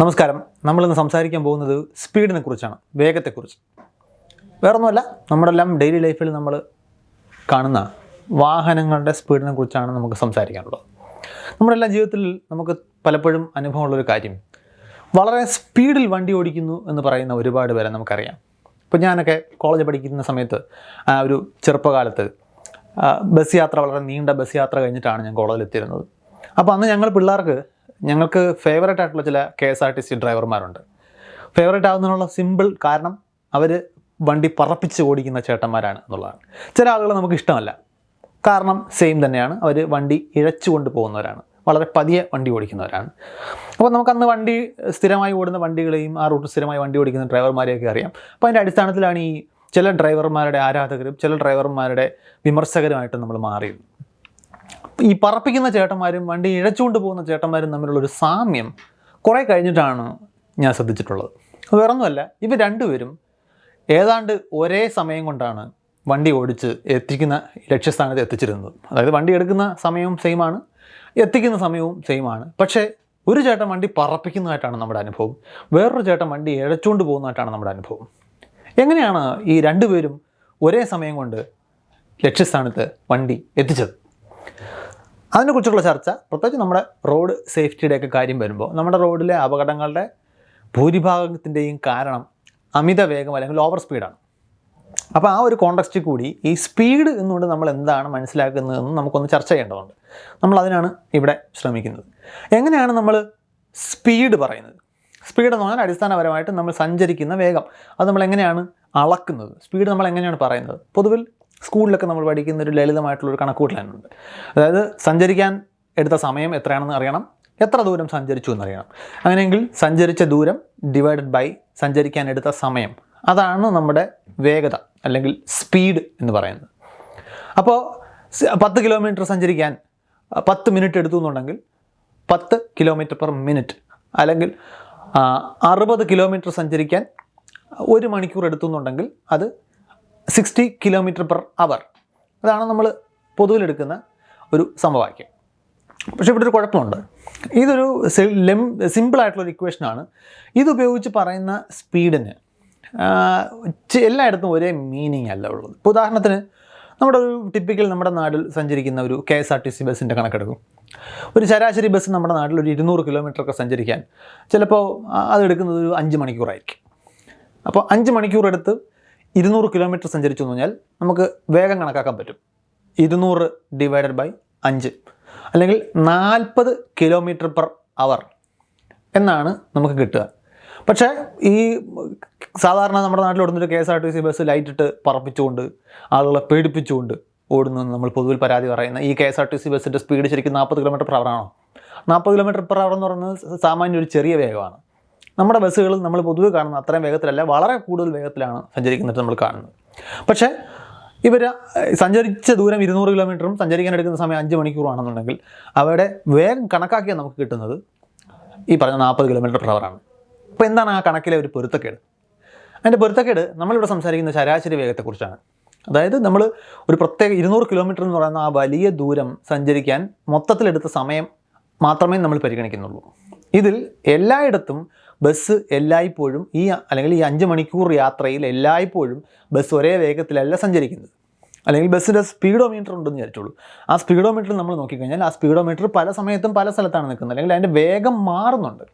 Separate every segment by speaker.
Speaker 1: നമസ്കാരം. നമ്മളിന്ന് സംസാരിക്കാൻ പോകുന്നത് സ്പീഡിനെ കുറിച്ചാണ് വേഗത്തെക്കുറിച്ച്. വേറൊന്നുമല്ല നമ്മളെല്ലാം ഡെയിലി ലൈഫിൽ നമ്മൾ കാണുന്ന വാഹനങ്ങളുടെ സ്പീഡിനെ കുറിച്ചാണ് നമുക്ക് സംസാരിക്കാനുള്ളത്. നമ്മുടെ എല്ലാ ജീവിതത്തിൽ നമുക്ക് പലപ്പോഴും അനുഭവമുള്ളൊരു കാര്യം വളരെ സ്പീഡിൽ വണ്ടി ഓടിക്കുന്നു എന്ന് പറയുന്ന ഒരുപാട് പേരെ നമുക്കറിയാം. ഇപ്പോൾ ഞാനൊക്കെ കോളേജ് പഠിക്കുന്ന സമയത്ത് ആ ഒരു ചെറുപ്പകാലത്ത് ബസ് യാത്ര വളരെ നീണ്ട ബസ് യാത്ര കഴിഞ്ഞിട്ടാണ് ഞാൻ കോളേജിൽ എത്തിയിരുന്നത്. അപ്പോൾ അന്ന് ഞങ്ങൾ പിള്ളേർക്ക് ഞങ്ങൾക്ക് ഫേവറേറ്റ് ആയിട്ടുള്ള ചില K S R T C ഡ്രൈവർമാരുണ്ട് favourite ആവുന്നതിനുള്ള സിമ്പിൾ കാരണം അവർ വണ്ടി പറപ്പിച്ച് ഓടിക്കുന്ന ചേട്ടന്മാരാണ് എന്നുള്ളതാണ്. ചില ആളുകളെ നമുക്ക് ഇഷ്ടമല്ല. കാരണം സെയിം തന്നെയാണ്. അവർ വണ്ടി ഇഴച്ചുകൊണ്ട് പോകുന്നവരാണ്. വളരെ പതിയെ വണ്ടി ഓടിക്കുന്നവരാണ്. അപ്പോൾ നമുക്കന്ന് വണ്ടി സ്ഥിരമായി ഓടുന്ന വണ്ടികളെയും ആ റൂട്ട് സ്ഥിരമായി വണ്ടി ഓടിക്കുന്ന ഡ്രൈവർമാരെയൊക്കെ അറിയാം. അപ്പോൾ അതിന്റെ അടിസ്ഥാനത്തിലാണ് ഈ ചില ഡ്രൈവർമാരുടെ ആരാധകരും ചില ഡ്രൈവർമാരുടെ വിമർശകരുമായിട്ട് നമ്മൾ മാറിയത് ഈ പറപ്പിക്കുന്ന ചേട്ടന്മാരും വണ്ടി ഇഴച്ചുകൊണ്ട് പോകുന്ന ചേട്ടന്മാരും തമ്മിലുള്ള ഒരു സാമ്യം കുറേ കഴിഞ്ഞിട്ടാണ് ഞാൻ ശ്രദ്ധിച്ചിട്ടുള്ളത്. വേറൊന്നുമല്ല ഇവർ രണ്ടുപേരും ഏതാണ്ട് ഒരേ സമയം കൊണ്ടാണ് വണ്ടി ഓടിച്ച് എത്തിക്കുന്ന ലക്ഷ്യസ്ഥാനത്ത് എത്തിച്ചിരുന്നത്. അതായത് വണ്ടി എടുക്കുന്ന സമയവും സെയിമാണ് എത്തിക്കുന്ന സമയവും സെയിമാണ് പക്ഷേ ഒരു ചേട്ടൻ വണ്ടി പറപ്പിക്കുന്നതായിട്ടാണ് നമ്മുടെ അനുഭവം. വേറൊരു ചേട്ടൻ വണ്ടി ഇഴച്ചുകൊണ്ട് പോകുന്നതായിട്ടാണ് നമ്മുടെ അനുഭവം. എങ്ങനെയാണ് ഈ രണ്ടുപേരും ഒരേ സമയം കൊണ്ട് ലക്ഷ്യസ്ഥാനത്ത് വണ്ടി എത്തിച്ചത്? അതിനെക്കുറിച്ചുള്ള ചർച്ച പ്രത്യേകിച്ച് നമ്മുടെ റോഡ് സേഫ്റ്റിയുടെയൊക്കെ കാര്യം വരുമ്പോൾ നമ്മുടെ റോഡിലെ അപകടങ്ങളുടെ ഭൂരിഭാഗത്തിന്റെയും കാരണം അമിത വേഗം അല്ലെങ്കിൽ ഓവർ സ്പീഡാണ് അപ്പോൾ ആ ഒരു കോണ്ടക്സ്റ്റിൽ കൂടി ഈ സ്പീഡ് എന്നുകൊണ്ട് നമ്മൾ എന്താണ് മനസ്സിലാക്കുന്നതെന്ന് നമുക്കൊന്ന് ചർച്ച ചെയ്യേണ്ടതുണ്ട്. നമ്മൾ അതിനാണ് ഇവിടെ ശ്രമിക്കുന്നത്. എങ്ങനെയാണ് നമ്മൾ സ്പീഡ് പറയുന്നത്? സ്പീഡ് എന്ന് പറഞ്ഞാൽ അടിസ്ഥാനപരമായിട്ട് നമ്മൾ സഞ്ചരിക്കുന്ന വേഗം. അത് നമ്മൾ എങ്ങനെയാണ് അളക്കുന്നത്? സ്പീഡ് നമ്മൾ എങ്ങനെയാണ് പറയുന്നത്? പൊതുവിൽ സ്കൂളിലൊക്കെ നമ്മൾ പഠിക്കുന്ന ഒരു ലളിതമായിട്ടുള്ള ഒരു കണക്കൂട്ടലുണ്ട് അതായത് സഞ്ചരിക്കാൻ എടുത്ത സമയം എത്രയാണെന്ന് അറിയണം. എത്ര ദൂരം സഞ്ചരിച്ചു എന്നറിയണം അങ്ങനെയെങ്കിൽ സഞ്ചരിച്ച ദൂരം ഡിവൈഡഡ് ബൈ സഞ്ചരിക്കാൻ എടുത്ത സമയം. അതാണ് നമ്മുടെ വേഗത അല്ലെങ്കിൽ സ്പീഡ് എന്ന് പറയുന്നത്. അപ്പോൾ പത്ത് കിലോമീറ്റർ സഞ്ചരിക്കാൻ പത്ത് മിനിറ്റ് എടുത്തു എന്നുണ്ടെങ്കിൽ പത്ത് കിലോമീറ്റർ പെർ മിനിറ്റ് അല്ലെങ്കിൽ അറുപത് കിലോമീറ്റർ സഞ്ചരിക്കാൻ ഒരു മണിക്കൂർ എടുത്തു എന്നുണ്ടെങ്കിൽ അത് സിക്സ്റ്റി കിലോമീറ്റർ പെർ അവർ. അതാണ് നമ്മൾ പൊതുവിലെടുക്കുന്ന ഒരു സമവാക്യം. പക്ഷേ ഇവിടെ ഒരു കുഴപ്പമുണ്ട്. ഇതൊരു ലെം സിമ്പിളായിട്ടുള്ളൊരു ഇക്വേഷനാണ് ഇതുപയോഗിച്ച് പറയുന്ന സ്പീഡിന് എല്ലായിടത്തും ഒരേ മീനിങ് അല്ല ഉള്ളത്. ഇപ്പോൾ ഉദാഹരണത്തിന് നമ്മുടെ ഒരു ടിപ്പിക്കൽ നമ്മുടെ നാട്ടിൽ സഞ്ചരിക്കുന്ന ഒരു K S R T C ബസ്സിന്റെ കണക്കെടുക്കും. ഒരു ശരാശരി ബസ് നമ്മുടെ നാട്ടിൽ ഒരു ഇരുന്നൂറ് കിലോമീറ്റർ ഒക്കെ സഞ്ചരിക്കാൻ ചിലപ്പോൾ അതെടുക്കുന്നത് ഒരു അഞ്ച് മണിക്കൂറായിരിക്കും. അപ്പോൾ അഞ്ച് മണിക്കൂർ എടുത്ത് ഇരുന്നൂറ് കിലോമീറ്റർ സഞ്ചരിച്ചു എന്ന് പറഞ്ഞാൽ നമുക്ക് വേഗം കണക്കാക്കാൻ പറ്റും. ഇരുന്നൂറ് ഡിവൈഡഡ് ബൈ അഞ്ച്. അല്ലെങ്കിൽ നാൽപ്പത് കിലോമീറ്റർ പെർ അവർ എന്നാണ് നമുക്ക് കിട്ടുക. പക്ഷേ ഈ സാധാരണ നമ്മുടെ നാട്ടിൽ ഓടുന്നൊരു K S R T C bus light ഇട്ട് പറപ്പിച്ചുകൊണ്ട് ആളുകളെ പേടിപ്പിച്ചുകൊണ്ട് ഓടുന്നു നമ്മൾ പൊതുവിൽ പരാതി പറയുന്ന ഈ K S R T C ബസ്സിന്റെ സ്പീഡ് ശരിക്കും നാൽപ്പത് കിലോമീറ്റർ പെർ ആണോ? നാൽപ്പത് കിലോമീറ്റർ പെർ അവർ എന്ന് പറയുന്നത് സാമാന്യ ഒരു ചെറിയ വേഗമാണ്. നമ്മുടെ ബസ്സുകളിൽ നമ്മൾ പൊതുവെ കാണുന്ന അത്രയും വേഗത്തിലല്ല വളരെ കൂടുതൽ വേഗത്തിലാണ് സഞ്ചരിക്കുന്നത് നമ്മൾ കാണുന്നത്. പക്ഷേ ഇവർ സഞ്ചരിച്ച ദൂരം ഇരുന്നൂറ് കിലോമീറ്ററും സഞ്ചരിക്കാൻ എടുക്കുന്ന സമയം അഞ്ച് മണിക്കൂറാണെന്നുണ്ടെങ്കിൽ അവരുടെ വേഗം കണക്കാക്കിയാൽ നമുക്ക് കിട്ടുന്നത് ഈ പറഞ്ഞ നാൽപ്പത് കിലോമീറ്റർ പെർ ആണ്. അപ്പോൾ എന്താണ് ആ കണക്കിലെ ഒരു പൊരുത്തക്കേട്? അതിന്റെ പൊരുത്തക്കേട് നമ്മളിവിടെ സംസാരിക്കുന്ന ശരാശരി വേഗത്തെക്കുറിച്ചാണ്. അതായത് നമ്മൾ ഒരു പ്രത്യേക ഇരുന്നൂറ് കിലോമീറ്റർ എന്ന് പറയുന്ന ആ വലിയ ദൂരം സഞ്ചരിക്കാൻ മൊത്തത്തിലെടുത്ത സമയം മാത്രമേ നമ്മൾ പരിഗണിക്കുന്നുള്ളൂ. ഇതിൽ എല്ലായിടത്തും ബസ് എല്ലായ്പ്പോഴും ഈ അല്ലെങ്കിൽ ഈ അഞ്ച് മണിക്കൂർ യാത്രയിൽ എല്ലായ്പ്പോഴും ബസ് ഒരേ വേഗത്തിലല്ല സഞ്ചരിക്കുന്നത്. അല്ലെങ്കിൽ ബസ്സിന്റെ സ്പീഡോമീറ്റർ ഉണ്ടെന്ന് വിചാരിച്ചോളൂ. ആ സ്പീഡോമീറ്റർ നമ്മൾ നോക്കിക്കഴിഞ്ഞാൽ ആ സ്പീഡോമീറ്റർ പല സമയത്തും പല സ്ഥലത്താണ് നിൽക്കുന്നത്. അല്ലെങ്കിൽ അതിന്റെ വേഗം മാറുന്നുണ്ട്.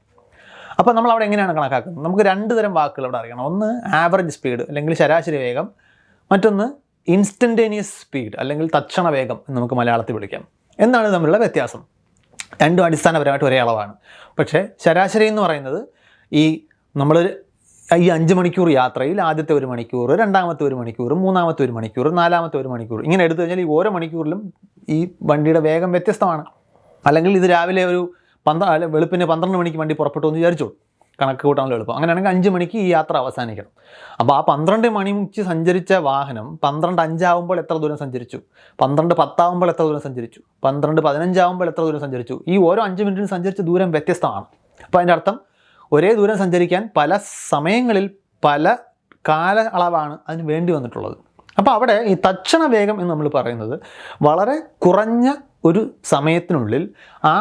Speaker 1: അപ്പോൾ നമ്മൾ അവിടെ എങ്ങനെയാണ് കണക്കാക്കുന്നത്? നമുക്ക് രണ്ട് തരം വാക്കുകൾ അവിടെ അറിയണം. ഒന്ന് ആവറേജ് സ്പീഡ് അല്ലെങ്കിൽ ശരാശരി വേഗം. മറ്റൊന്ന് ഇൻസ്റ്റന്റേനിയസ് സ്പീഡ് അല്ലെങ്കിൽ തക്ഷണ വേഗം എന്ന് നമുക്ക് മലയാളത്തിൽ വിളിക്കാം. എന്നാണ് തമ്മിലുള്ള വ്യത്യാസം? രണ്ടും അടിസ്ഥാനപരമായിട്ട് ഒരേ അളവാണ്. പക്ഷേ ശരാശരി എന്ന് പറയുന്നത് ഈ നമ്മൾ ഈ അഞ്ച് മണിക്കൂർ യാത്രയിൽ ആദ്യത്തെ ഒരു മണിക്കൂർ രണ്ടാമത്തെ ഒരു മണിക്കൂർ മൂന്നാമത്തെ ഒരു മണിക്കൂർ നാലാമത്തെ ഒരു മണിക്കൂർ. ഇങ്ങനെ എടുത്തു കഴിഞ്ഞാൽ ഈ ഓരോ മണിക്കൂറിലും ഈ വണ്ടിയുടെ വേഗം വ്യത്യസ്തമാണ്. അല്ലെങ്കിൽ ഇത് രാവിലെ ഒരു പന്ത്ര വെളുപ്പിന് പന്ത്രണ്ട് മണിക്ക് വണ്ടി പുറപ്പെട്ടു എന്ന് വിചാരിച്ചോളൂ. കണക്ക് കൂട്ടാനുള്ള എളുപ്പം. അങ്ങനെയാണെങ്കിൽ അഞ്ച് മണിക്ക് ഈ യാത്ര അവസാനിക്കണം. അപ്പോൾ ആ പന്ത്രണ്ട് മണിക്ക് സഞ്ചരിച്ച വാഹനം പന്ത്രണ്ട് അഞ്ചാവുമ്പോൾ എത്ര ദൂരം സഞ്ചരിച്ചു? പന്ത്രണ്ട് പത്താവുമ്പോൾ എത്ര ദൂരം സഞ്ചരിച്ചു? പന്ത്രണ്ട് പതിനഞ്ചാവുമ്പോൾ എത്ര ദൂരം സഞ്ചരിച്ചു? ഈ ഓരോ അഞ്ച് മിനിറ്റിന് സഞ്ചരിച്ച ദൂരം വ്യത്യസ്തമാണ്. അപ്പോൾ അതിന്റെ അർത്ഥം ഒരേ ദൂരം സഞ്ചരിക്കാൻ പല സമയങ്ങളിൽ പല കാല അളവാണ് അതിന് വേണ്ടി വന്നിട്ടുള്ളത്. അപ്പോൾ അവിടെ ഈ തക്ഷണ വേഗം എന്ന് നമ്മൾ പറയുന്നത് വളരെ കുറഞ്ഞ ഒരു സമയത്തിനുള്ളിൽ ആ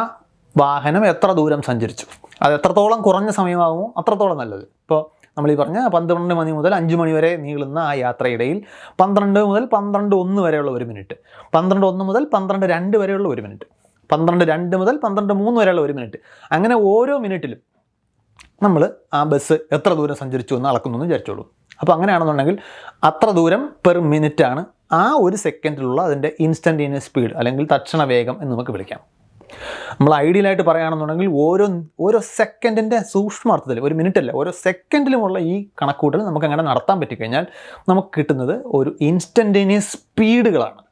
Speaker 1: വാഹനം എത്ര ദൂരം സഞ്ചരിച്ചു. അത് എത്രത്തോളം കുറഞ്ഞ സമയമാകുമോ അത്രത്തോളം നല്ലത്. ഇപ്പോൾ നമ്മൾ ഈ പറഞ്ഞ പന്ത്രണ്ട് മണി മുതൽ അഞ്ച് മണി വരെ നീളുന്ന ആ യാത്രയിടയിൽ പന്ത്രണ്ട് മുതൽ പന്ത്രണ്ട് ഒന്ന് വരെയുള്ള ഒരു മിനിറ്റ് പന്ത്രണ്ട് ഒന്ന് മുതൽ പന്ത്രണ്ട് രണ്ട് വരെയുള്ള ഒരു മിനിറ്റ് പന്ത്രണ്ട് രണ്ട് മുതൽ പന്ത്രണ്ട് മൂന്ന് വരെയുള്ള ഒരു മിനിറ്റ് അങ്ങനെ ഓരോ മിനിറ്റിലും നമ്മൾ ആ ബസ് എത്ര ദൂരം സഞ്ചരിച്ചു എന്ന് അളക്കുന്നു എന്ന് വിചാരിച്ചോളൂ. അപ്പോൾ അങ്ങനെയാണെന്നുണ്ടെങ്കിൽ അത്ര ദൂരം പെർ മിനിറ്റ് ആണ് ആ ഒരു സെക്കൻഡിലുള്ള അതിന്റെ ഇൻസ്റ്റന്റേനിയസ് സ്പീഡ് അല്ലെങ്കിൽ തക്ഷണ വേഗം എന്ന് നമുക്ക് വിളിക്കാം. നമ്മൾ ഐഡിയലായിട്ട് പറയുകയാണെന്നുണ്ടെങ്കിൽ ഓരോ ഓരോ സെക്കൻഡിന്റെ സൂക്ഷ്മാർത്ഥത്തിൽ ഒരു മിനിറ്റ് അല്ല ഓരോ സെക്കൻഡിലുമുള്ള ഈ കണക്കൂട്ടൽ നമുക്ക് അങ്ങനെ നടത്താൻ പറ്റിക്കഴിഞ്ഞാൽ നമുക്ക് കിട്ടുന്നത് ഒരു ഇൻസ്റ്റന്റേനിയസ് സ്പീഡുകളാണ്.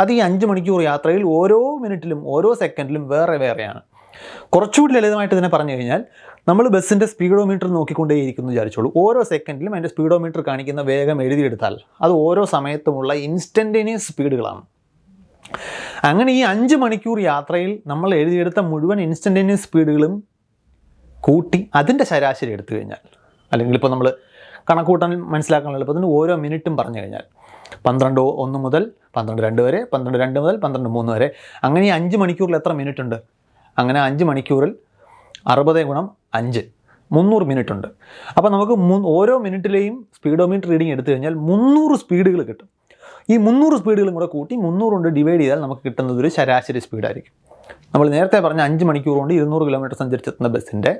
Speaker 1: അത് ഈ അഞ്ച് മണിക്കൂർ യാത്രയിൽ ഓരോ മിനിറ്റിലും ഓരോ സെക്കൻഡിലും വേറെ വേറെയാണ്. കുറച്ചുകൂടി ലളിതമായിട്ട് ഇതിനെ പറഞ്ഞു കഴിഞ്ഞാൽ നമ്മൾ ബസ്സിന്റെ സ്പീഡോമീറ്റർ നോക്കിക്കൊണ്ടേയിരിക്കുന്നു വിചാരിച്ചോളൂ. ഓരോ സെക്കൻഡിലും അതിന്റെ സ്പീഡോമീറ്റർ കാണിക്കുന്ന വേഗം എഴുതിയെടുത്താൽ അത് ഓരോ സമയത്തുമുള്ള ഇൻസ്റ്റന്റേനിയസ് സ്പീഡുകളാണ് അങ്ങനെ ഈ അഞ്ച് മണിക്കൂർ യാത്രയിൽ നമ്മൾ എഴുതിയെടുത്ത മുഴുവൻ ഇൻസ്റ്റന്റേനിയസ് സ്പീഡുകളും കൂട്ടി അതിന്റെ ശരാശരി എടുത്തു കഴിഞ്ഞാൽ അല്ലെങ്കിൽ ഇപ്പോൾ നമ്മൾ കണക്കൂട്ടാൻ മനസ്സിലാക്കാൻ എളുപ്പത്തിന് ഓരോ മിനിറ്റും പറഞ്ഞു കഴിഞ്ഞാൽ പന്ത്രണ്ട് ഒന്ന് മുതൽ പന്ത്രണ്ട് രണ്ട് വരെ പന്ത്രണ്ട് രണ്ട് മുതൽ പന്ത്രണ്ട് മൂന്ന് വരെ. അങ്ങനെ ഈ അഞ്ച് മണിക്കൂറിൽ എത്ര മിനിറ്റ് ഉണ്ട്? അങ്ങനെ അഞ്ച് മണിക്കൂറിൽ അറുപത് ഗുണം അഞ്ച്. മുന്നൂറ് മിനിറ്റ് ഉണ്ട് അപ്പോൾ നമുക്ക് ഓരോ മിനിറ്റിലെയും സ്പീഡോമീറ്റർ റീഡിംഗ് എടുത്തു കഴിഞ്ഞാൽ മുന്നൂറ് സ്പീഡുകൾ കിട്ടും. ഈ മുന്നൂറ് സ്പീഡുകളും കൂടെ കൂട്ടി മുന്നൂറ് കൊണ്ട് ഡിവൈഡ് ചെയ്താൽ നമുക്ക് കിട്ടുന്നത് ഒരു ശരാശരി സ്പീഡായിരിക്കും. നമ്മൾ നേരത്തെ പറഞ്ഞ അഞ്ച് മണിക്കൂർ കൊണ്ട് ഇരുന്നൂറ് കിലോമീറ്റർ സഞ്ചരിച്ചെത്തുന്ന ബസ്സിന്റെ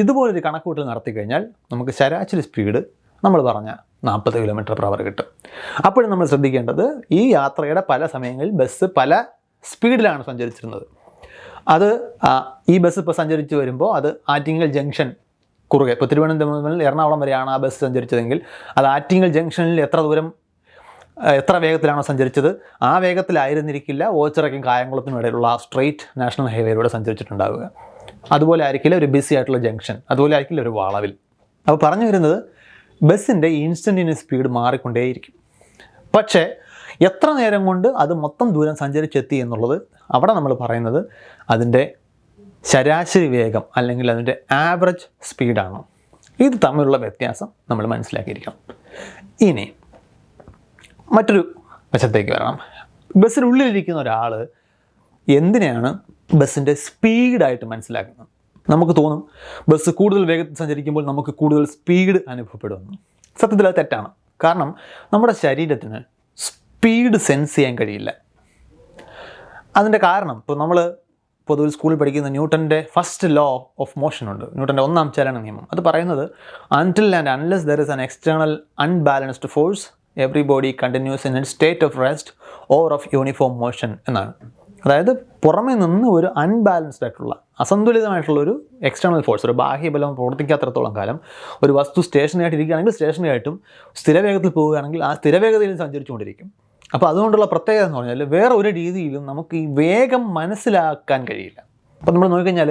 Speaker 1: ഇതുപോലൊരു കണക്കൂട്ടൽ നടത്തി കഴിഞ്ഞാൽ നമുക്ക് ശരാശരി സ്പീഡ് നമ്മൾ പറഞ്ഞ നാൽപ്പത് കിലോമീറ്റർ പെർ കിട്ടും. അപ്പോഴും നമ്മൾ ശ്രദ്ധിക്കേണ്ടത് ഈ യാത്രയുടെ പല സമയങ്ങളിൽ ബസ് പല സ്പീഡിലാണ് സഞ്ചരിച്ചിരുന്നത്. അത് ഈ ബസ് ഇപ്പോൾ സഞ്ചരിച്ച് വരുമ്പോൾ അത് ആറ്റിങ്ങൽ ജംഗ്ഷൻ കുറുകെ ഇപ്പോൾ തിരുവനന്തപുരം മുതൽ എറണാകുളം വരെയാണ് ആ ബസ് സഞ്ചരിച്ചതെങ്കിൽ അത് ആറ്റിങ്ങൽ ജംഗ്ഷനിൽ എത്ര ദൂരം എത്ര വേഗത്തിലാണോ സഞ്ചരിച്ചത്? ആ വേഗത്തിലായിരുന്നിരിക്കില്ല ഓച്ചിറയ്ക്കും കായംകുളത്തിനും ഇടയിലുള്ള ആ സ്ട്രെയിറ്റ് നാഷണൽ ഹൈവേയിലൂടെ സഞ്ചരിച്ചിട്ടുണ്ടാവുക. അതുപോലെ ആയിരിക്കില്ല ഒരു ബിസി ആയിട്ടുള്ള ജംഗ്ഷൻ അതുപോലെ ആയിരിക്കില്ല ഒരു വളവിൽ. അപ്പോൾ പറഞ്ഞു വരുന്നത് ബസ്സിന്റെ ഇൻസ്റ്റന്റിന് സ്പീഡ് മാറിക്കൊണ്ടേയിരിക്കും. പക്ഷേ എത്ര നേരം കൊണ്ട് അത് മൊത്തം ദൂരം സഞ്ചരിച്ചെത്തി എന്നുള്ളത് അവിടെ നമ്മൾ പറയുന്നത് അതിന്റെ ശരാശരി വേഗം അല്ലെങ്കിൽ അതിന്റെ ആവറേജ് സ്പീഡാണ് ഇത് തമ്മിലുള്ള വ്യത്യാസം നമ്മൾ മനസ്സിലാക്കിയിരിക്കണം. ഇനി മറ്റൊരു വശത്തേക്ക് വരണം. ബസ്സിനുള്ളിലിരിക്കുന്ന ഒരാൾ എന്തിനെയാണ് ബസ്സിന്റെ സ്പീഡായിട്ട് മനസ്സിലാക്കുന്നത്? നമുക്ക് തോന്നും ബസ് കൂടുതൽ വേഗത്തിൽ സഞ്ചരിക്കുമ്പോൾ നമുക്ക് കൂടുതൽ സ്പീഡ് അനുഭവപ്പെടുമെന്ന് സത്യത്തിൽ അത് തെറ്റാണ്. കാരണം നമ്മുടെ ശരീരത്തിന് സ്പീഡ് സെൻസ് ചെയ്യാൻ കഴിയില്ല. അതിന്റെ കാരണം ഇപ്പോൾ നമ്മൾ പൊതുവിൽ സ്കൂളിൽ പഠിക്കുന്ന ന്യൂട്ടന്റെ ഫസ്റ്റ് ലോ ഓഫ് മോഷൻ ഉണ്ട്. ന്യൂട്ടന്റെ ഒന്നാം ചലന നിയമം. അത് പറയുന്നത് until and unless there is an external unbalanced force every body continues in an state of rest or of uniform motion എന്നാണ്. അതായത് പുറമേ നിന്ന് ഒരു അൺബാലൻസ്ഡ് ആയിട്ടുള്ള അസന്തുലിതമായിട്ടുള്ള ഒരു എക്സ്റ്റേണൽ ഫോഴ്സ് ഒരു ബാഹ്യബലം പ്രവർത്തിക്കാത്തടത്തോളം കാലം ഒരു വസ്തു സ്റ്റേഷനായിട്ട് ഇരിക്കുകയാണെങ്കിൽ സ്റ്റേഷനായിട്ടും സ്ഥിരവേഗത്തിൽ പോവുകയാണെങ്കിൽ ആ സ്ഥിരവേഗതയിൽ സഞ്ചരിച്ചുകൊണ്ടിരിക്കും. അപ്പോൾ അതുകൊണ്ടുള്ള പ്രത്യേകത എന്ന് പറഞ്ഞാൽ വേറെ ഒരു രീതിയിലും നമുക്ക് ഈ വേഗം മനസ്സിലാക്കാൻ കഴിയില്ല. അപ്പോൾ നമ്മൾ നോക്കിക്കഴിഞ്ഞാൽ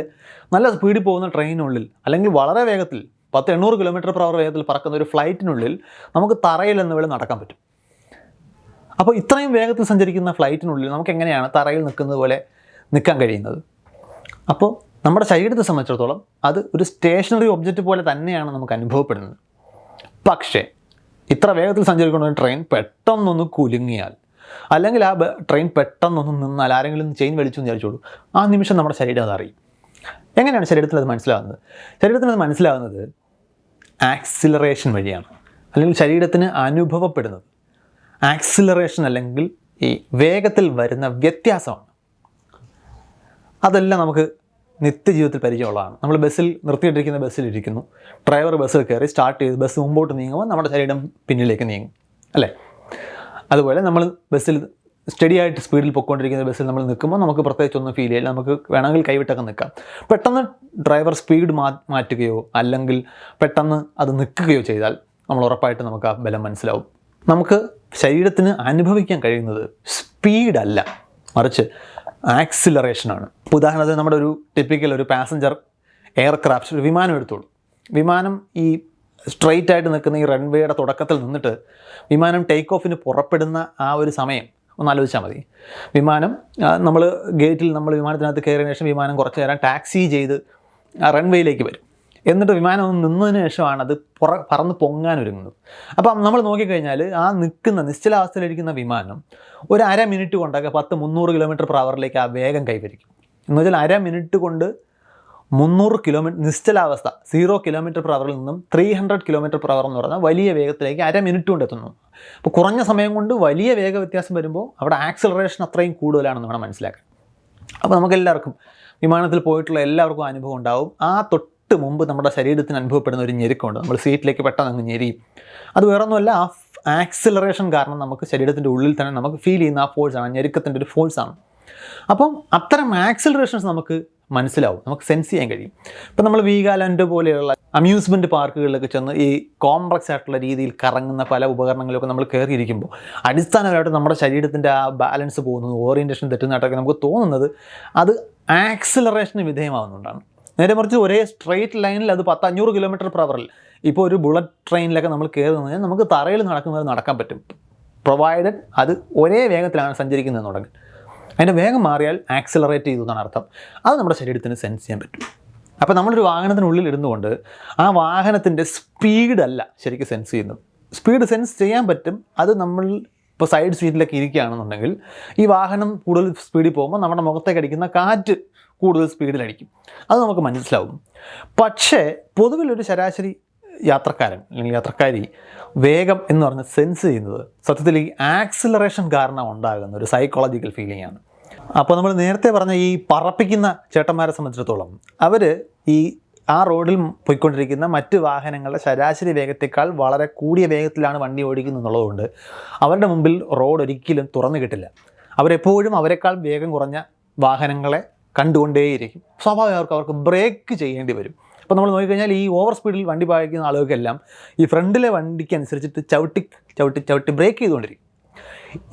Speaker 1: നല്ല സ്പീഡിൽ പോകുന്ന ട്രെയിനിനുള്ളിൽ അല്ലെങ്കിൽ വളരെ വേഗത്തിൽ പത്ത് എണ്ണൂറ് കിലോമീറ്റർ പെർ അവർ വേഗത്തിൽ പറക്കുന്ന ഒരു ഫ്ലൈറ്റിനുള്ളിൽ നമുക്ക് തറയിൽ എന്ന് വേണം നടക്കാൻ പറ്റും. അപ്പോൾ ഇത്രയും വേഗത്തിൽ സഞ്ചരിക്കുന്ന ഫ്ലൈറ്റിനുള്ളിൽ നമുക്ക് എങ്ങനെയാണ് തറയിൽ നിൽക്കുന്നത് പോലെ നിൽക്കാൻ കഴിയുന്നത്? അപ്പോൾ നമ്മുടെ ശരീരത്തെ സംബന്ധിച്ചിടത്തോളം അത് ഒരു സ്റ്റേഷനറി ഒബ്ജക്റ്റ് പോലെ തന്നെയാണ് നമുക്ക് അനുഭവപ്പെടുന്നത്. പക്ഷേ ഇത്ര വേഗത്തിൽ സഞ്ചരിക്കുന്ന ഒരു ട്രെയിൻ പെട്ടെന്നൊന്ന് കുലുങ്ങിയാൽ. അല്ലെങ്കിൽ ആ ട്രെയിൻ പെട്ടെന്നൊന്ന് നിന്നാൽ ആരെങ്കിലും ചെയിൻ വലിച്ചു വിചാരിച്ചോളൂ. ആ നിമിഷം നമ്മുടെ ശരീരം അത് അറിയും. എങ്ങനെയാണ് ശരീരത്തിൽ അത് മനസ്സിലാകുന്നത്? ശരീരത്തിന് അത് മനസ്സിലാകുന്നത് ആക്സിലറേഷൻ വഴിയാണ്. അല്ലെങ്കിൽ ശരീരത്തിന് അനുഭവപ്പെടുന്നത്. ആക്സിലറേഷൻ അല്ലെങ്കിൽ ഈ വേഗത്തിൽ വരുന്ന വ്യത്യാസമാണ്. അതെല്ലാം നമുക്ക് നിത്യജീവിതത്തിൽ പരിചയമുള്ളതാണ്. നമ്മൾ ബസ്സിൽ നിർത്തിയിട്ടിരിക്കുന്ന ബസ്സിലിരിക്കുന്നു. ഡ്രൈവർ ബസ്സിൽ കയറി സ്റ്റാർട്ട് ചെയ്ത് ബസ് മുമ്പോട്ട് നീങ്ങുമ്പോൾ നമ്മുടെ ശരീരം പിന്നിലേക്ക് നീങ്ങും. അല്ലേ? അതുപോലെ നമ്മൾ ബസ്സിൽ സ്റ്റഡി ആയിട്ട് സ്പീഡിൽ പൊയ്ക്കൊണ്ടിരിക്കുന്ന ബസ്സിൽ നമ്മൾ നിൽക്കുമ്പോൾ നമുക്ക് പ്രത്യേകിച്ചൊന്നും ഫീൽ ചെയ്യില്ല. നമുക്ക് വേണമെങ്കിൽ കൈവിട്ടൊക്കെ നിൽക്കാം. പെട്ടെന്ന് ഡ്രൈവർ സ്പീഡ് മാറ്റുകയോ അല്ലെങ്കിൽ പെട്ടെന്ന് അത് നിൽക്കുകയോ ചെയ്താൽ നമ്മൾ ഉറപ്പായിട്ട് നമുക്ക് ആ ബലം മനസ്സിലാവും. നമുക്ക് ശരീരത്തിന് അനുഭവിക്കാൻ കഴിയുന്നത് സ്പീഡല്ല മറിച്ച് ആക്സിലറേഷനാണ്. ഉദാഹരണത്തിന് നമ്മുടെ ഒരു ടിപ്പിക്കൽ ഒരു പാസഞ്ചർ എയർക്രാഫ്റ്റ് ഒരു വിമാനം എടുത്തോളൂ. വിമാനം ഈ സ്ട്രെയിറ്റ് ആയിട്ട് നിൽക്കുന്ന ഈ റൺവേയുടെ തുടക്കത്തിൽ നിന്നിട്ട് വിമാനം ടേക്ക് ഓഫിന് പുറപ്പെടുന്ന ആ ഒരു സമയം ഒന്ന് ആലോചിച്ചാൽ മതി. വിമാനം നമ്മൾ ഗേറ്റിൽ നമ്മൾ വിമാനത്തിനകത്ത് കയറിയതിനു ശേഷം വിമാനം കുറച്ച് നേരം ടാക്സി ചെയ്ത് ആ റൺവേയിലേക്ക് വരും. എന്നിട്ട് വിമാനം ഒന്ന് നിന്നതിന് ശേഷമാണ് അത് പുറ പറന്ന് പൊങ്ങാൻ ഒരുങ്ങുന്നത്. അപ്പം നമ്മൾ നോക്കിക്കഴിഞ്ഞാൽ ആ നിൽക്കുന്ന നിശ്ചലാവസ്ഥയിലിരിക്കുന്ന വിമാനം ഒരു അര മിനിറ്റ് കൊണ്ടൊക്കെ പത്ത് മുന്നൂറ് കിലോമീറ്റർ പെർ അവറിലേക്ക് ആ വേഗം കൈവരിക്കും. എന്ന് വെച്ചാൽ അര മിനിറ്റ് കൊണ്ട് മുന്നൂറ് കിലോമീറ്റർ നിശ്ചലാവസ്ഥ സീറോ കിലോമീറ്റർ പെർ അവറിൽ നിന്നും three hundred kilometre per hour എന്ന് പറഞ്ഞാൽ വലിയ വേഗത്തിലേക്ക് അര മിനിറ്റ് കൊണ്ട് എത്തുന്നു. അപ്പോൾ കുറഞ്ഞ സമയം കൊണ്ട് വലിയ വേഗ വ്യത്യാസം വരുമ്പോൾ അവിടെ ആക്സിലറേഷൻ അത്രയും കൂടുതലാണെന്ന് വേണം മനസ്സിലാക്കാൻ. അപ്പോൾ നമുക്കെല്ലാവർക്കും വിമാനത്തിൽ പോയിട്ടുള്ള എല്ലാവർക്കും അനുഭവം ഉണ്ടാവും. ആ തൊട്ട് മുമ്പ് നമ്മുടെ ശരീരത്തിന് അനുഭവപ്പെടുന്ന ഒരു ഞെരുക്കമുണ്ട്. നമ്മൾ സീറ്റിലേക്ക് പെട്ടെന്ന് അങ്ങ് ഞെരിയും. അത് വേറൊന്നുമല്ല ആ ആക്സിലറേഷൻ കാരണം നമുക്ക് ശരീരത്തിന്റെ ഉള്ളിൽ തന്നെ നമുക്ക് ഫീൽ ചെയ്യുന്ന ആ ഫോഴ്സാണ് ഞെരുക്കത്തിന്റെ ഒരു ഫോഴ്സാണ് അപ്പം അത്തരം ആക്സിലറേഷൻസ് നമുക്ക് മനസ്സിലാവും നമുക്ക് സെൻസ് ചെയ്യാൻ കഴിയും. ഇപ്പം നമ്മൾ വീഗാലാൻഡ് പോലെയുള്ള അമ്യൂസ്മെന്റ് പാർക്കുകളിലൊക്കെ ചെന്ന് ഈ കോംപ്ലക്സ് ആയിട്ടുള്ള രീതിയിൽ കറങ്ങുന്ന പല ഉപകരണങ്ങളിലൊക്കെ നമ്മൾ കയറിയിരിക്കുമ്പോൾ അടിസ്ഥാനപരമായിട്ട് നമ്മുടെ ശരീരത്തിന്റെ ആ ബാലൻസ് പോകുന്നത് ഓറിയന്റേഷൻ തെറ്റുന്നതായിട്ടൊക്കെ നമുക്ക് തോന്നുന്നത് അത് ആക്സിലറേഷന് വിധേയമാവുന്നതുകൊണ്ടാണ്. നേരെ മറിച്ച് ഒരേ സ്ട്രെയിറ്റ് ലൈനിൽ അത് പത്ത് അഞ്ഞൂറ് കിലോമീറ്റർ per hour ൽ ഇപ്പോൾ ഒരു ബുള്ളറ്റ് ട്രെയിനിലൊക്കെ നമ്മൾ കയറി കഴിഞ്ഞാൽ നമുക്ക് തറയിൽ നടക്കുന്നത് നടക്കാൻ പറ്റും. പ്രൊവൈഡഡ് അത് ഒരേ വേഗത്തിലാണ് സഞ്ചരിക്കുന്നതെന്നുണ്ടെങ്കിൽ അതിന്റെ വേഗം മാറിയാൽ ആക്സിലറേറ്റ് ചെയ്തു എന്നാണ് അർത്ഥം. അത് നമ്മുടെ ശരീരത്തിന് സെൻസ് ചെയ്യാൻ പറ്റും. അപ്പോൾ നമ്മളൊരു വാഹനത്തിനുള്ളിൽ ഇരുന്നുകൊണ്ട് ആ വാഹനത്തിന്റെ സ്പീഡല്ല ശരിക്കും സെൻസ് ചെയ്യുന്നത്. സ്പീഡ് സെൻസ് ചെയ്യാൻ പറ്റും. അത് നമ്മൾ ഇപ്പോൾ സൈഡ് സീറ്റിലൊക്കെ ഇരിക്കുകയാണെന്നുണ്ടെങ്കിൽ ഈ വാഹനം കൂടുതൽ സ്പീഡിൽ പോകുമ്പോൾ നമ്മുടെ മുഖത്തേക്ക് അടിക്കുന്ന കാറ്റ് കൂടുതൽ സ്പീഡിലടിക്കും അത് നമുക്ക് മനസ്സിലാവും. പക്ഷേ പൊതുവിലൊരു ശരാശരി യാത്രക്കാരൻ അല്ലെങ്കിൽ യാത്രക്കാരി വേഗം എന്ന് പറഞ്ഞ് സെൻസ് ചെയ്യുന്നത് സത്യത്തിൽ ഈ ആക്സിലറേഷൻ കാരണം ഉണ്ടാകുന്ന ഒരു സൈക്കോളജിക്കൽ ഫീലിംഗ് ആണ്. അപ്പോൾ നമ്മൾ നേരത്തെ പറഞ്ഞ ഈ പറപ്പിക്കുന്ന ചേട്ടന്മാരെ സംബന്ധിച്ചിടത്തോളം അവർ ഈ ആ റോഡിൽ പോയിക്കൊണ്ടിരിക്കുന്ന മറ്റ് വാഹനങ്ങളുടെ ശരാശരി വേഗത്തേക്കാൾ വളരെ കൂടിയ വേഗത്തിലാണ് വണ്ടി ഓടിക്കുന്നത് എന്നുള്ളതുകൊണ്ട് അവരുടെ മുമ്പിൽ റോഡ് ഒരിക്കലും തുറന്നു കിട്ടില്ല. അവരെപ്പോഴും അവരെക്കാൾ വേഗം കുറഞ്ഞ വാഹനങ്ങളെ കണ്ടുകൊണ്ടേയിരിക്കും. സ്വാഭാവികമാർക്കും അവർക്ക് ബ്രേക്ക് ചെയ്യേണ്ടി വരും. അപ്പോൾ നമ്മൾ നോക്കിക്കഴിഞ്ഞാൽ ഈ ഓവർ സ്പീഡിൽ വണ്ടി പായിക്കുന്ന ആളുകൾക്കെല്ലാം ഈ ഫ്രണ്ടിലെ വണ്ടിക്ക് അനുസരിച്ചിട്ട് ചവിട്ടി ചവിട്ടി ചവിട്ടി ബ്രേക്ക് ചെയ്തുകൊണ്ടിരിക്കും.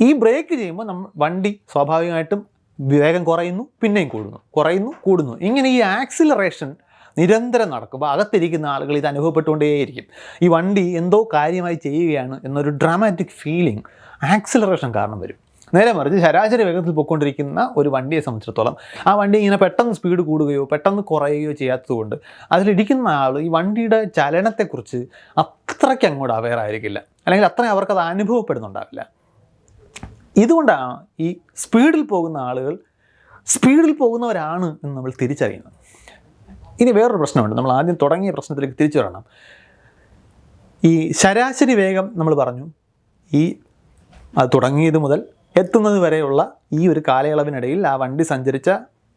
Speaker 1: ഈ ബ്രേക്ക് ചെയ്യുമ്പോൾ നമ്മൾ വണ്ടി സ്വാഭാവികമായിട്ടും വേഗം കുറയുന്നു പിന്നെയും കൂടുന്നു കുറയുന്നു കൂടുന്നു. ഇങ്ങനെ ഈ ആക്സിലറേഷൻ നിരന്തരം നടക്കുമ്പോൾ അകത്തിരിക്കുന്ന ആളുകൾ ഇത് അനുഭവപ്പെട്ടുകൊണ്ടേയിരിക്കും. ഈ വണ്ടി എന്തോ കാര്യമായി ചെയ്യുകയാണ് എന്നൊരു ഡ്രാമാറ്റിക് ഫീലിംഗ് ആക്സിലറേഷൻ കാരണം വരും. നേരെ മറിച്ച് ശരാശരി വേഗത്തിൽ പൊയ്ക്കൊണ്ടിരിക്കുന്ന ഒരു വണ്ടിയെ സംബന്ധിച്ചിടത്തോളം ആ വണ്ടി ഇങ്ങനെ പെട്ടെന്ന് സ്പീഡ് കൂടുകയോ പെട്ടെന്ന് കുറയുകയോ ചെയ്യാത്തതുകൊണ്ട് അതിലിരിക്കുന്ന ആൾ ഈ വണ്ടിയുടെ ചലനത്തെക്കുറിച്ച് അത്രയ്ക്ക് അങ്ങോട്ട് അവെയർ ആയിരിക്കില്ല. അല്ലെങ്കിൽ അത്രയും അവർക്കത് അനുഭവപ്പെടുന്നുണ്ടാവില്ല. ഇതുകൊണ്ടാണ് ഈ സ്പീഡിൽ പോകുന്ന ആളുകൾ സ്പീഡിൽ പോകുന്നവരാണ് എന്ന് നമ്മൾ തിരിച്ചറിയുന്നത്. ഇനി വേറൊരു പ്രശ്നമുണ്ട്. നമ്മൾ ആദ്യം തുടങ്ങിയ പ്രശ്നത്തിലേക്ക് തിരിച്ചു വരണം. ഈ ശരാശരി വേഗം നമ്മൾ പറഞ്ഞു. ഈ അത് തുടങ്ങിയത് മുതൽ എത്തുന്നത് വരെയുള്ള ഈ ഒരു കാലയളവിനിടയിൽ ആ വണ്ടി സഞ്ചരിച്ച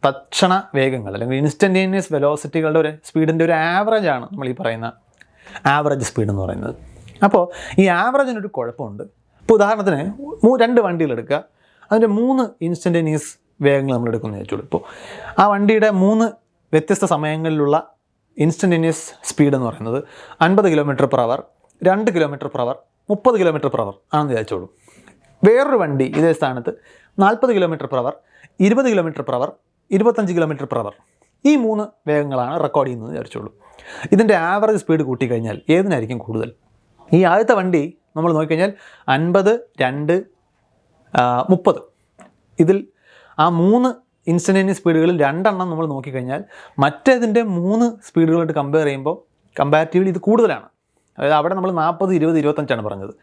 Speaker 1: തക്ഷണ വേഗങ്ങൾ അല്ലെങ്കിൽ ഇൻസ്റ്റന്റേനിയസ് വെലോസിറ്റികളുടെ ഒരു സ്പീഡിന്റെ ഒരു ആവറേജ് ആണ് നമ്മൾ ഈ പറയുന്ന ആവറേജ് സ്പീഡ് എന്ന് പറയുന്നത്. അപ്പോൾ ഈ ആവറേജിനൊരു കുഴപ്പമുണ്ട്. ഇപ്പോൾ ഉദാഹരണത്തിന് രണ്ട് വണ്ടികളെടുക്കുക അതിന്റെ മൂന്ന് ഇൻസ്റ്റന്റേനിയസ് വേഗങ്ങൾ നമ്മൾ എടുക്കുന്നു വെച്ചോളൂ ഇപ്പോൾ ആ വണ്ടിയുടെ മൂന്ന് വ്യത്യസ്ത സമയങ്ങളിലുള്ള ഇൻസ്റ്റന്റേനിയസ് സ്പീഡ് എന്ന് പറയുന്നത് അൻപത് കിലോമീറ്റർ പെർ അവർ രണ്ട് കിലോമീറ്റർ പെർ അവർ മുപ്പത് കിലോമീറ്റർ പെർ അവർ ആണെന്ന് വിചാരിച്ചോളൂ. വേറൊരു വണ്ടി ഇതേ സ്ഥാനത്ത് നാൽപ്പത് കിലോമീറ്റർ പെർ അവർ ഇരുപത് കിലോമീറ്റർ പെർ അവർ ഇരുപത്തഞ്ച് കിലോമീറ്റർ പെർ അവർ ഈ മൂന്ന് വേഗങ്ങളാണ് റെക്കോർഡ് ചെയ്യുന്നത് വിചാരിച്ചോളൂ. ഇതിന്റെ ആവറേജ് സ്പീഡ് കൂട്ടിക്കഴിഞ്ഞാൽ ഏതിനായിരിക്കും കൂടുതൽ? ഈ ആദ്യത്തെ വണ്ടി നമ്മൾ നോക്കിക്കഴിഞ്ഞാൽ അൻപത് രണ്ട് മുപ്പത്. ഇതിൽ ആ മൂന്ന് ഇൻസ്റ്റന്റേനിയസ് സ്പീഡുകളിൽ രണ്ടെണ്ണം നമ്മൾ നോക്കിക്കഴിഞ്ഞാൽ മറ്റേതിന്റെ മൂന്ന് സ്പീഡുകളായിട്ട് കമ്പയർ ചെയ്യുമ്പോൾ കമ്പാരിറ്റീവ്ലി ഇത് കൂടുതലാണ്. അതായത് അവിടെ നമ്മൾ നാൽപ്പത് ഇരുപത് ഇരുപത്തഞ്ചാണ് പറഞ്ഞത്.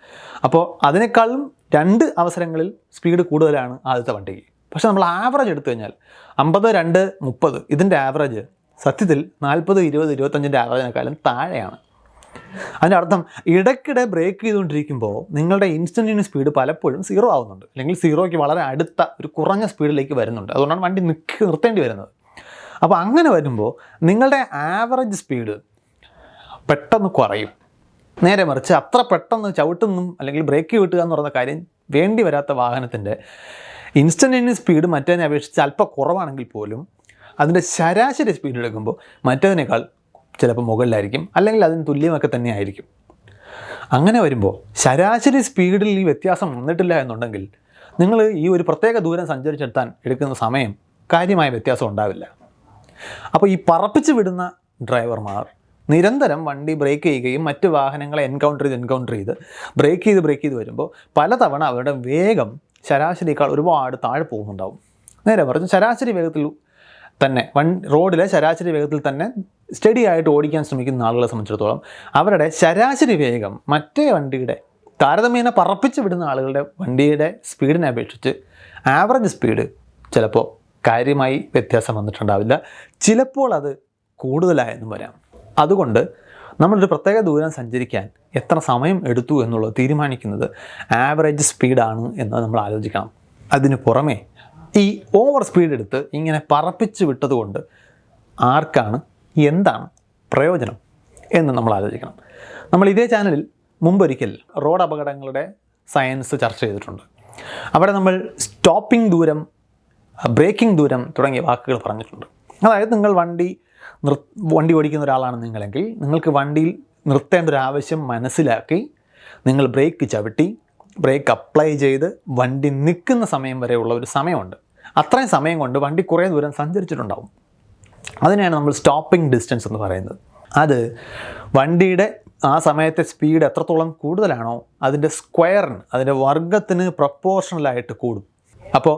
Speaker 1: അപ്പോൾ അതിനേക്കാളും രണ്ട് അവസരങ്ങളിൽ സ്പീഡ് കൂടുതലാണ് ആദ്യത്തെ വണ്ടിക്ക് പക്ഷേ നമ്മൾ ആവറേജ് എടുത്തു കഴിഞ്ഞാൽ അമ്പത് രണ്ട് മുപ്പത് ഇതിന്റെ ആവറേജ് സത്യത്തിൽ നാൽപ്പത് ഇരുപത് ഇരുപത്തഞ്ചിന്റെ ആവറേജിനേക്കാളും താഴെയാണ്. അതിന്റെ അർത്ഥം ഇടയ്ക്കിടെ ബ്രേക്ക് ചെയ്തുകൊണ്ടിരിക്കുമ്പോൾ നിങ്ങളുടെ ഇൻസ്റ്റന്റിന് സ്പീഡ് പലപ്പോഴും സീറോ ആവുന്നുണ്ട്. അല്ലെങ്കിൽ സീറോയ്ക്ക് വളരെ അടുത്ത ഒരു കുറഞ്ഞ സ്പീഡിലേക്ക് വരുന്നുണ്ട്. അതുകൊണ്ടാണ് വണ്ടി നിൽക്കി നിർത്തേണ്ടി വരുന്നത്. അപ്പോൾ അങ്ങനെ വരുമ്പോൾ നിങ്ങളുടെ ആവറേജ് സ്പീഡ് പെട്ടെന്ന് കുറയും. നേരെ മറിച്ച് അത്ര പെട്ടെന്ന് ചവിട്ടുന്നും അല്ലെങ്കിൽ ബ്രേക്ക് കിട്ടുക എന്ന് പറയുന്ന കാര്യം വേണ്ടി വരാത്ത വാഹനത്തിന്റെ ഇൻസ്റ്റന്റിന് സ്പീഡ് മറ്റേതിനെ അപേക്ഷിച്ച് അല്പം കുറവാണെങ്കിൽ പോലും അതിന്റെ ശരാശരി സ്പീഡ് എടുക്കുമ്പോൾ മറ്റേതിനേക്കാൾ ചിലപ്പോൾ മുകളിലായിരിക്കും അല്ലെങ്കിൽ അതിന് തുല്യമൊക്കെ തന്നെ ആയിരിക്കും. അങ്ങനെ വരുമ്പോൾ ശരാശരി സ്പീഡിൽ ഈ വ്യത്യാസം വന്നിട്ടില്ല എന്നുണ്ടെങ്കിൽ നിങ്ങൾ ഈ ഒരു പ്രത്യേക ദൂരം സഞ്ചരിച്ചെത്താൻ എടുക്കുന്ന സമയം കാര്യമായ വ്യത്യാസം ഉണ്ടാവില്ല. അപ്പോൾ ഈ പറപ്പിച്ച് വിടുന്ന ഡ്രൈവർമാർ നിരന്തരം വണ്ടി ബ്രേക്ക് ചെയ്യുകയും മറ്റ് വാഹനങ്ങളെ എൻകൗണ്ടർ ചെയ്ത് എൻകൗണ്ടർ ചെയ്ത് ബ്രേക്ക് ചെയ്ത് ബ്രേക്ക് ചെയ്ത് വരുമ്പോൾ പലതവണ അവരുടെ വേഗം ശരാശരിയേക്കാൾ ഒരുപാട് താഴെ പോകുന്നുണ്ടാവും. നേരെ പറഞ്ഞ് ശരാശരി വേഗത്തിൽ തന്നെ. വൺ റോഡിലെ ശരാശരി വേഗത്തിൽ തന്നെ സ്റ്റഡി ആയിട്ട് ഓടിക്കാൻ ശ്രമിക്കുന്ന ആളുകളെ സംബന്ധിച്ചിടത്തോളം അവരുടെ ശരാശരി വേഗം മറ്റേ വണ്ടിയുടെ താരതമ്യേന പറപ്പിച്ച് വിടുന്ന ആളുകളുടെ വണ്ടിയുടെ സ്പീഡിനെ അപേക്ഷിച്ച് ആവറേജ് സ്പീഡ് ചിലപ്പോൾ കാര്യമായി വ്യത്യാസം വന്നിട്ടുണ്ടാവില്ല. ചിലപ്പോൾ അത് കൂടുതലായെന്നും വരാം. അതുകൊണ്ട് നമ്മളൊരു പ്രത്യേക ദൂരം സഞ്ചരിക്കാൻ എത്ര സമയം എടുത്തു എന്നുള്ളത് തീരുമാനിക്കുന്നത് ആവറേജ് സ്പീഡാണ് എന്ന് നമ്മൾ ആലോചിക്കണം. അതിന് പുറമെ ഈ ഓവർ സ്പീഡ് എടുത്ത് ഇങ്ങനെ പറപ്പിച്ച് വിട്ടതുകൊണ്ട് ആർക്കാണ് എന്താണ് പ്രയോജനം എന്ന് നമ്മൾ ആലോചിക്കണം. നമ്മൾ ഇതേ ചാനലിൽ മുമ്പൊരിക്കൽ റോഡ് അപകടങ്ങളുടെ സയൻസ് ചർച്ച ചെയ്തിട്ടുണ്ട്. അവിടെ നമ്മൾ സ്റ്റോപ്പിംഗ് ദൂരം ബ്രേക്കിംഗ് ദൂരം തുടങ്ങിയ വാക്കുകൾ പറഞ്ഞിട്ടുണ്ട്. അതായത് നിങ്ങൾ വണ്ടി നിർ വണ്ടി ഓടിക്കുന്ന ഒരാളാണ് നിങ്ങളെങ്കിൽ നിങ്ങൾക്ക് വണ്ടിയിൽ നിർത്തേണ്ട ഒരു ആവശ്യം മനസ്സിലാക്കി നിങ്ങൾ ബ്രേക്ക് ചവിട്ടി ബ്രേക്ക് അപ്ലൈ ചെയ്ത് വണ്ടി നിൽക്കുന്ന സമയം വരെയുള്ള ഒരു സമയമുണ്ട്. അത്രയും സമയം കൊണ്ട് വണ്ടി കുറേ ദൂരം സഞ്ചരിച്ചിട്ടുണ്ടാവും. അതിനെയാണ് നമ്മൾ സ്റ്റോപ്പിംഗ് ഡിസ്റ്റൻസ് എന്ന് പറയുന്നത്. അത് വണ്ടിയുടെ ആ സമയത്തെ സ്പീഡ് എത്രത്തോളം കൂടുതലാണോ അതിന്റെ സ്ക്വയറിന് അതിന്റെ വർഗത്തിന് പ്രപ്പോർഷണലായിട്ട് കൂടും. അപ്പോൾ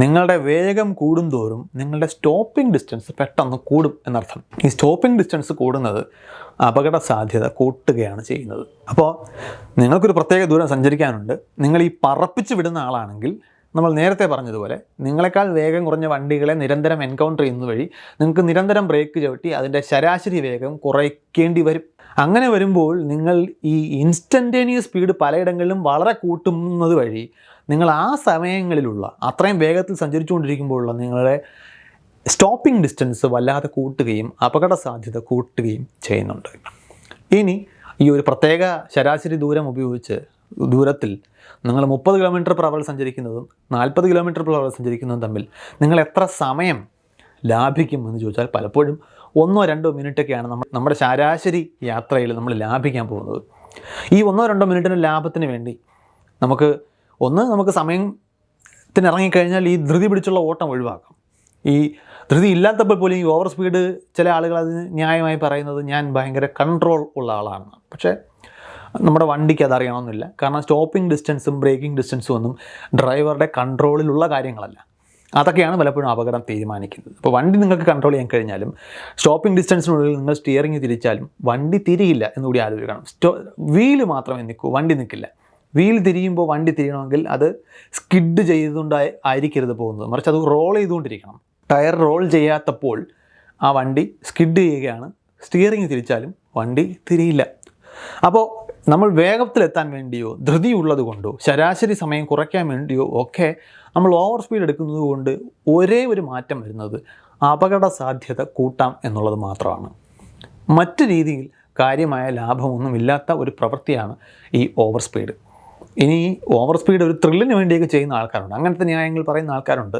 Speaker 1: നിങ്ങളുടെ വേഗം കൂടുന്തോറും നിങ്ങളുടെ സ്റ്റോപ്പിംഗ് ഡിസ്റ്റൻസ് പെട്ടെന്ന് കൂടും എന്നർത്ഥം. ഈ സ്റ്റോപ്പിംഗ് ഡിസ്റ്റൻസ് കൂടുന്നത് അപകട സാധ്യത കൂട്ടുകയാണ് ചെയ്യുന്നത്. അപ്പോൾ നിങ്ങൾക്കൊരു പ്രത്യേക ദൂരം സഞ്ചരിക്കാനുണ്ട്. നിങ്ങൾ ഈ പറപ്പിച്ച് വിടുന്ന ആളാണെങ്കിൽ നമ്മൾ നേരത്തെ പറഞ്ഞതുപോലെ നിങ്ങളെക്കാൾ വേഗം കുറഞ്ഞ വണ്ടികളെ നിരന്തരം എൻകൗണ്ടർ ചെയ്യുന്നത് വഴി നിങ്ങൾക്ക് നിരന്തരം ബ്രേക്ക് ചവിട്ടി അതിന്റെ ശരാശരി വേഗം കുറയ്ക്കേണ്ടി വരും. അങ്ങനെ വരുമ്പോൾ നിങ്ങൾ ഈ ഇൻസ്റ്റന്റേനിയസ് സ്പീഡ് പലയിടങ്ങളിലും വളരെ കൂട്ടുന്നത് വഴി നിങ്ങൾ ആ സമയങ്ങളിലുള്ള അത്രയും വേഗത്തിൽ സഞ്ചരിച്ചുകൊണ്ടിരിക്കുമ്പോഴുള്ള നിങ്ങളുടെ സ്റ്റോപ്പിംഗ് ഡിസ്റ്റൻസ് വല്ലാതെ കൂട്ടുകയും അപകട സാധ്യത കൂട്ടുകയും ചെയ്യുന്നുണ്ട്. ഇനി ഈ ഒരു പ്രത്യേക ശരാശരി ദൂരം ഉപയോഗിച്ച് ദൂരത്തിൽ നിങ്ങൾ മുപ്പത് കിലോമീറ്റർ പ്രവൾ സഞ്ചരിക്കുന്നതും നാൽപ്പത് കിലോമീറ്റർ പ്രവൾ സഞ്ചരിക്കുന്നതും തമ്മിൽ നിങ്ങൾ എത്ര സമയം ലാഭിക്കും എന്ന് ചോദിച്ചാൽ പലപ്പോഴും ഒന്നോ രണ്ടോ മിനിറ്റൊക്കെയാണ് നമ്മൾ നമ്മുടെ ശരാശരി യാത്രയിൽ നമ്മൾ ലാഭിക്കാൻ പോകുന്നത്. ഈ ഒന്നോ രണ്ടോ മിനിറ്റിന്റെ ലാഭത്തിന് വേണ്ടി നമുക്ക് ഒന്ന് നമുക്ക് സമയത്തിന് ഇറങ്ങിക്കഴിഞ്ഞാൽ ഈ ധൃതി പിടിച്ചുള്ള ഓട്ടം ഒഴിവാക്കാം. ഈ ധൃതി ഇല്ലാത്തപ്പോൾ പോലും ഈ ഓവർ സ്പീഡ് ചില ആളുകൾ അതിന് ന്യായമായി പറയുന്നത് ഞാൻ ഭയങ്കര കൺട്രോൾ ഉള്ള ആളാണ് പക്ഷേ നമ്മുടെ വണ്ടിക്ക് അതറിയണമെന്നില്ല. കാരണം സ്റ്റോപ്പിംഗ് ഡിസ്റ്റൻസും ബ്രേക്കിംഗ് ഡിസ്റ്റൻസും ഒന്നും ഡ്രൈവറുടെ കൺട്രോളിലുള്ള കാര്യങ്ങളല്ല. അതൊക്കെയാണ് പലപ്പോഴും അപകടം തീരുമാനിക്കുന്നത്. അപ്പോൾ വണ്ടി നിങ്ങൾക്ക് കൺട്രോൾ ചെയ്യാൻ കഴിഞ്ഞാലും സ്റ്റോപ്പിംഗ് ഡിസ്റ്റൻസിനുള്ളിൽ നിങ്ങൾ സ്റ്റിയറിംഗ് തിരിച്ചാലും വണ്ടി തിരിയില്ല എന്നുകൂടി ആലോചിക്കണം. സ്റ്റോ വീൽ മാത്രമേ നിൽക്കൂ വണ്ടി നിൽക്കില്ല. വീൽ തിരിയുമ്പോൾ വണ്ടി തിരിയണമെങ്കിൽ അത് സ്കിഡ് ചെയ്തുകൊണ്ട് ആയിരിക്കരുത് പോകുന്നത്. മറിച്ച് അത് റോൾ ചെയ്തുകൊണ്ടിരിക്കണം. ടയർ റോൾ ചെയ്യാത്തപ്പോൾ ആ വണ്ടി സ്കിഡ് ചെയ്യുകയാണ്. സ്റ്റിയറിംഗ് തിരിച്ചാലും വണ്ടി തിരിയില്ല. അപ്പോൾ നമ്മൾ വേഗത്തിലെത്താൻ വേണ്ടിയോ ധൃതിയുള്ളത് കൊണ്ടോ ശരാശരി സമയം കുറയ്ക്കാൻ വേണ്ടിയോ ഒക്കെ നമ്മൾ ഓവർ സ്പീഡ് എടുക്കുന്നത് കൊണ്ട് ഒരേ ഒരു മാറ്റം വരുന്നത് അപകട സാധ്യത കൂട്ടാം എന്നുള്ളത് മാത്രമാണ്. മറ്റു രീതിയിൽ കാര്യമായ ലാഭമൊന്നുമില്ലാത്ത ഒരു പ്രവൃത്തിയാണ് ഈ ഓവർ സ്പീഡ് ഇനി ഓവർ സ്പീഡ് ഒരു ത്രില്ലിന് വേണ്ടിയൊക്കെ ചെയ്യുന്ന ആൾക്കാരുണ്ട്. അങ്ങനത്തെ ന്യായങ്ങൾ പറയുന്ന ആൾക്കാരുണ്ട്.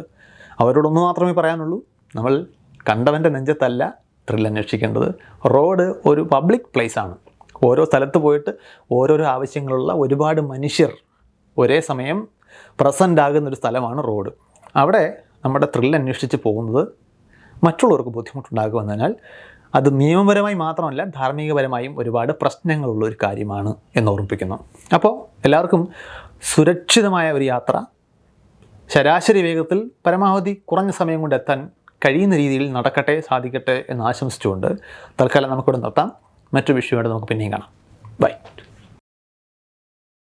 Speaker 1: അവരോടൊന്ന് മാത്രമേ പറയാനുള്ളൂ. നമ്മൾ കണ്ടവന്റെ നെഞ്ചത്തല്ല ത്രില്ല് അന്വേഷിക്കേണ്ടത്. റോഡ് ഒരു പബ്ലിക് പ്ലേസ് ആണ്. ഓരോ സ്ഥലത്ത് പോയിട്ട് ഓരോരോ ആവശ്യങ്ങളുള്ള ഒരുപാട് മനുഷ്യർ ഒരേ സമയം പ്രസന്റ് ആകുന്ന ഒരു സ്ഥലമാണ് റോഡ്. അവിടെ നമ്മുടെ ത്രില്ല് അന്വേഷിച്ച് പോകുന്നത് മറ്റുള്ളവർക്ക് ബുദ്ധിമുട്ടുണ്ടാകുമെന്നതിനാൽ അത് നിയമപരമായി മാത്രമല്ല ധാർമ്മികപരമായും ഒരുപാട് പ്രശ്നങ്ങളുള്ള ഒരു കാര്യമാണ് എന്ന് ഓർമ്മിപ്പിക്കുന്നു. അപ്പോൾ എല്ലാവർക്കും സുരക്ഷിതമായ ഒരു യാത്ര ശരാശരി വേഗത്തിൽ പരമാവധി കുറഞ്ഞ സമയം കൊണ്ട് എത്താൻ കഴിയുന്ന രീതിയിൽ നടക്കട്ടെ സാധിക്കട്ടെ എന്ന് ആശംസിച്ചുകൊണ്ട് തൽക്കാലം നമുക്കിവിടെ നിർത്താം. മറ്റു വിഷയമായിട്ട് നമുക്ക് പിന്നെയും കാണാം. ബൈ.